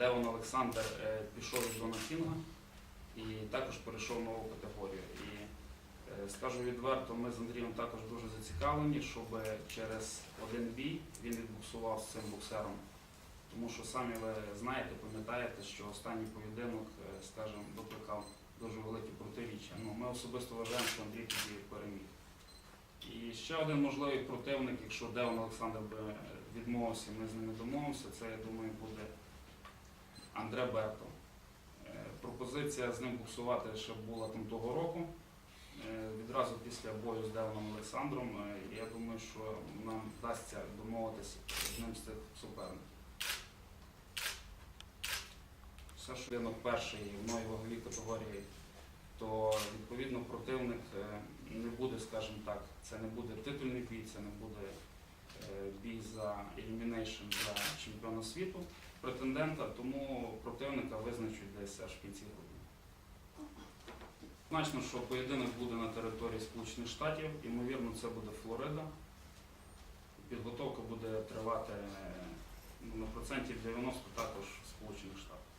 Девон Олександр е, пішов від Дона Кінга і також перейшов в нову категорію. І е, скажу відверто, ми з Андрієм також дуже зацікавлені, щоб через один бій він відбуксував з цим боксером. Тому що самі ви знаєте, пам'ятаєте, що останній поєдинок, е, скажімо, викликав дуже великі протиріччя. Ну, ми особисто вважаємо, що Андрій тоді переміг. І ще один можливий противник, якщо Девон Олександр би відмовився, ми з ним не домовимося, це, я думаю, буде Андре Берто. Пропозиція з ним буксувати ще була там того року. Е, Відразу після бою з Девоном Олександром. е, Я думаю, що нам вдасться домовитися з ним з цих суперників. Все, що ринок перший в моїй ваговій категорії, то відповідно противник е, не буде, скажімо так, це не буде титульний бій, це не буде бій за елімінейшн за чемпіона світу претендента, тому противника визначуть десь аж в кінці грудня. Значно, що поєдинок буде на території Сполучених Штатів, ймовірно, це буде Флорида. Підготовка буде тривати ну, на процентів 90 також Сполучених Штатах.